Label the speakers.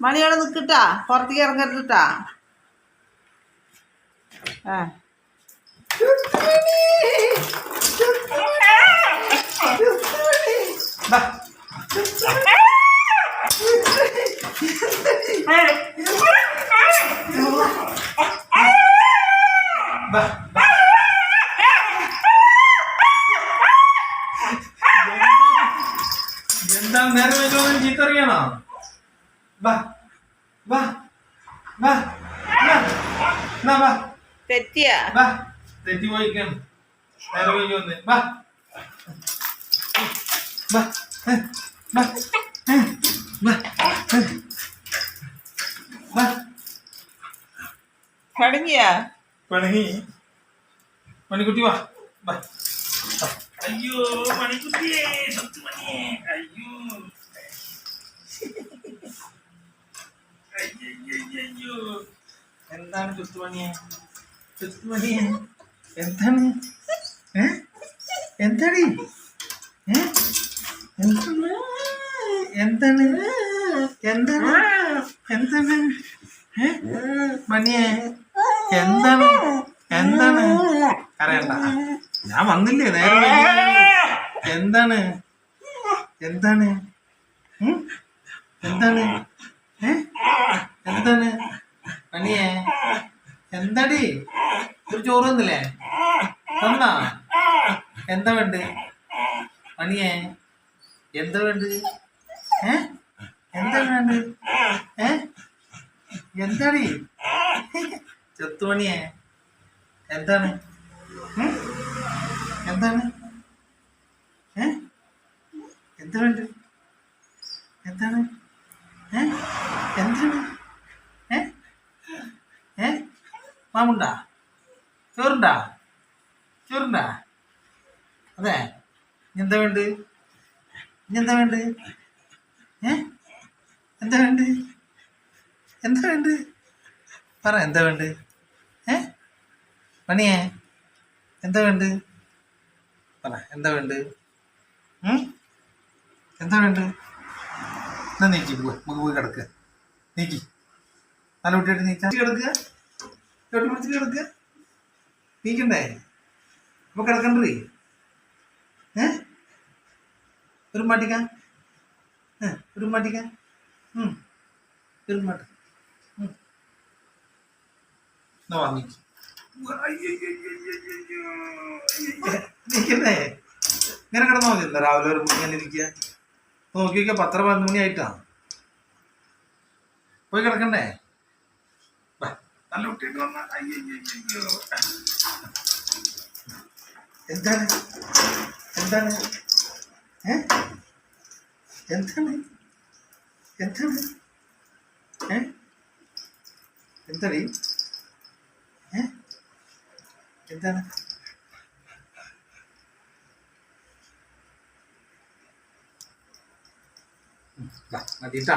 Speaker 1: മണിയോടെ നിൽക്കട്ടാ പുറത്തേക്ക്
Speaker 2: ബാ. എന്താ നേരം ചീത്തറിയാണോ ബാ വാ. വാ. വാ. വാ
Speaker 1: തെറ്റിയാ?
Speaker 2: വാ. തെറ്റി പോയിക്കാണ് നേരെ പോയി വന്ന്. വാ. വാ. വാ. ബാ ഏ, ബാ
Speaker 1: തുടങ്ങിയാ
Speaker 2: പണി പണിക്കുട്ടി വാ. ബാ. അയ്യോ പണിക്കുട്ടിയേ സത്തു അയ്യോ അയ്യോ. എന്താണ് ചുത്തുമണിയെ ചുത്തുമണിയെ എന്താണ്? ഏ? എന്താടി എന്താണ്? എന്താണ്? എന്താണ്? എന്താണ്? മണിയെ എന്താണ്? എന്താണ്? അറിയണ്ട. ഞാൻ വന്നില്ലേ നേരെ? എന്താണ്? എന്താണ്? എന്താണ്? എന്താണ്? എന്താടി? ഒരു ചോറ് തന്നില്ലേ? തന്നാ? എന്താ വേണ്ട മണിയേ എന്താ വേണ്ട ഏ? എന്താ വേണ്ട ഏ? എന്താടി? ചെത്തുമണിയെ എന്താണ്? എന്താണ്? ഏ? എന്താ വേണ്ട എന്താണ് ഏ എന്താണ് ഏ ഏ മാമുണ്ടാ ചോറുണ്ടാ? ചോറുണ്ടാ? അതെ. എന്താ വേണ്ട എന്താ വേണ്ട ഏ? എന്താ വേണ്ട എന്താ വേണ്ട പറ എന്താ വേണ്ട ഏ? മണിയേ എന്താ വേണ്ട പറ എന്താ വേണ്ട? എന്താ വേണ്ട എന്നാ നീക്കി പോവാ. നമുക്ക് പോയി കിടക്കുക നീക്കി. നല്ല കുട്ടിയായിട്ട് നീച്ചാ കിടക്കുക. ചോട്ടി പിടിച്ച് കിടക്കുക നീക്കണ്ടേ? അപ്പൊ കിടക്കണ്ടേ? ഏ? ഒരു മാട്ടിക്കാൻ ഏ ഒരു മാട്ടിക്കാൻ ഒരു മാട്ട ഇങ്ങനെ കിടന്നാ മതി. എന്താ രാവിലെ ഒരു ഇങ്ങനെ ഇരിക്കുക നോക്കി നോക്കിയാ പത്ര പതിനൊന്ന് മണി ആയിട്ടാ പോയി കിടക്കണ്ടേ? നല്ല കുട്ടിയായിട്ട് വന്നാ അയ്യോ എന്താണ്? എന്താണ്? ഏ? എന്താണ്? എന്താണ്? ഏ? എന്താണ്? ഏ? എന്താണ്? മതിട്ടാ.